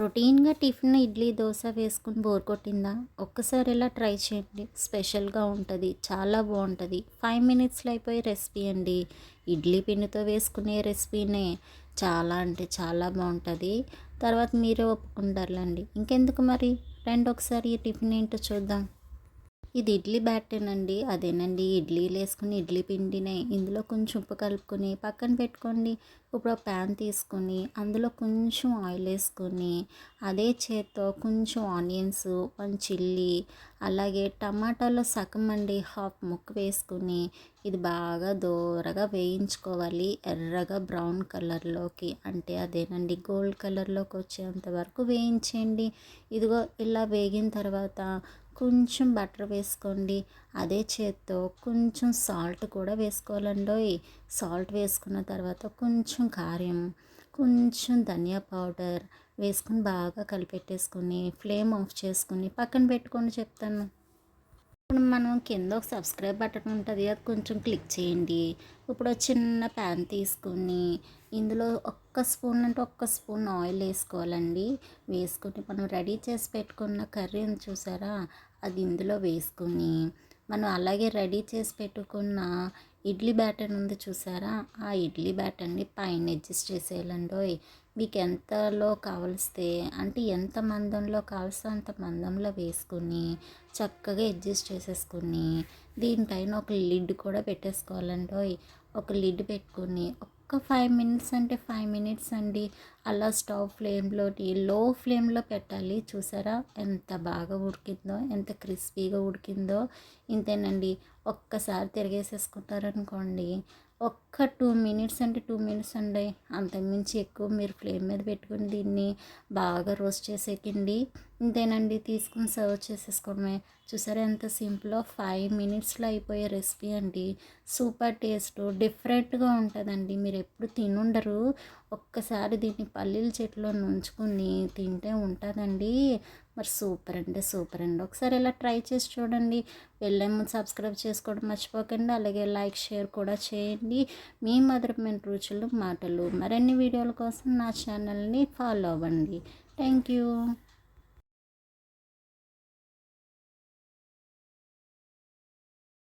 రొటీన్గా టిఫిన్ ఇడ్లీ దోశ వేసుకుని బోర్ కొట్టిందా? ఒక్కసారి ఇలా ట్రై చేయండి. స్పెషల్గా ఉంటుంది చాలా బాగుంటుంది. ఫైవ్ మినిట్స్లో అయిపోయే రెసిపీ అండి. ఇడ్లీ పిండితో వేసుకునే రెసిపీనే చాలా అంటే చాలా బాగుంటుంది. తర్వాత మీరే ఒప్పుకుంటారులేండి. ఇంకెందుకు మరి? రెండు ఒకసారి ఈ టిఫిన్ ఏంటో చూద్దాం. ఇది ఇడ్లీ బ్యాటేనండి. అదేనండి ఇడ్లీలు వేసుకుని ఇడ్లీ పిండినే. ఇందులో కొంచెం ఉప్పు కలుపుకొని పక్కన పెట్టుకోండి. ఇప్పుడు ప్యాన్ తీసుకొని అందులో కొంచెం ఆయిల్ వేసుకొని అదే చేత్తో కొంచెం ఆనియన్స్ వన్ చిల్లీ అలాగే టమాటాలో సగం అండి హాఫ్ ముక్క వేసుకుని ఇది బాగా దూరగా వేయించుకోవాలి. ఎర్రగా బ్రౌన్ కలర్లోకి అంటే అదేనండి గోల్డ్ కలర్లోకి వచ్చేంత వరకు వేయించండి ఇదిగో ఇలా వేగిన తర్వాత కొంచెం బటర్ వేసుకోండి. అదే చేత్తో కొంచెం సాల్ట్ కూడా వేసుకోవాలండి సాల్ట్ వేసుకున్న తర్వాత కొంచెం కారం కొంచెం ధనియా పౌడర్ వేసుకుని బాగా కలిపెట్టేసుకుని ఫ్లేమ్ ఆఫ్ చేసుకుని పక్కన పెట్టుకొని చెప్తాను. ఇప్పుడు మనం కింద ఒక సబ్స్క్రైబ్ బటన్ ఉంటుంది అది కొంచెం క్లిక్ చేయండి. ఇప్పుడు చిన్న ప్యాన్ తీసుకుని ఇందులో ఒక్క స్పూన్ అంటే ఒక్క స్పూన్ ఆయిల్ వేసుకోవాలండి. వేసుకుని మనం రెడీ చేసి పెట్టుకున్న కర్రీని చూసారా? అది ఇందులో వేసుకుని మనం అలాగే రెడీ చేసి పెట్టుకున్న ఇడ్లీ బ్యాటర్ ఉంది చూసారా? ఆ ఇడ్లీ బ్యాటర్ని పైన అడ్జస్ట్ చేసేయాలండి. మీకు ఎంతలో కావలిస్తే అంటే ఎంత మందంలో కావలిస్తే అంత మందంలో వేసుకుని చక్కగా అడ్జస్ట్ చేసేసుకుని దీనిపైన ఒక లిడ్ కూడా పెట్టేసుకోవాలండి. ఒక లిడ్ పెట్టుకుని ఒక్క ఫైవ్ మినిట్స్ అంటే ఫైవ్ మినిట్స్ అండి. అలా స్టవ్ ఫ్లేమ్లో లో ఫ్లేమ్లో పెట్టాలి. చూసారా? ఎంత బాగా ఉడికిందో ఎంత క్రిస్పీగా ఉడికిందో. ఇంతేనండి. ఒక్కసారి తిరిగేసేసుకుంటారనుకోండి ఒక్క టూ మినిట్స్ అంటే టూ మినిట్స్ అండి. అంతకుమించి ఎక్కువ మీరు ఫ్లేమ్ మీద పెట్టుకుని దీన్ని బాగా రోస్ట్ చేసేకండి ఇంతేనండి తీసుకుని సర్వ్ చేసేసుకోవడమే. చూసారా ఎంత సింపుల్ ఫైవ్ మినిట్స్లో అయిపోయే రెసిపీ అండి. సూపర్ టేస్ట్ డిఫరెంట్గా ఉంటుందండి. మీరు ఎప్పుడు తినుండరు. ఒక్కసారి దీన్ని పల్లీల చెట్లో నుంచుకుని తింటే ఉంటుందండి. మరి సూపర్ అంటే సూపర్ అండి. ఒకసారి ఇలా ట్రై చేసి చూడండి. వెళ్ళే ముందు సబ్స్క్రైబ్ చేసుకోవడం మర్చిపోకండి. అలాగే లైక్ షేర్ కూడా చేయండి. మీ మధురమైన రుచులు మాటలు మరిన్ని వీడియోల కోసం నా ఛానల్ని ఫాలో అవ్వండి. Thank you.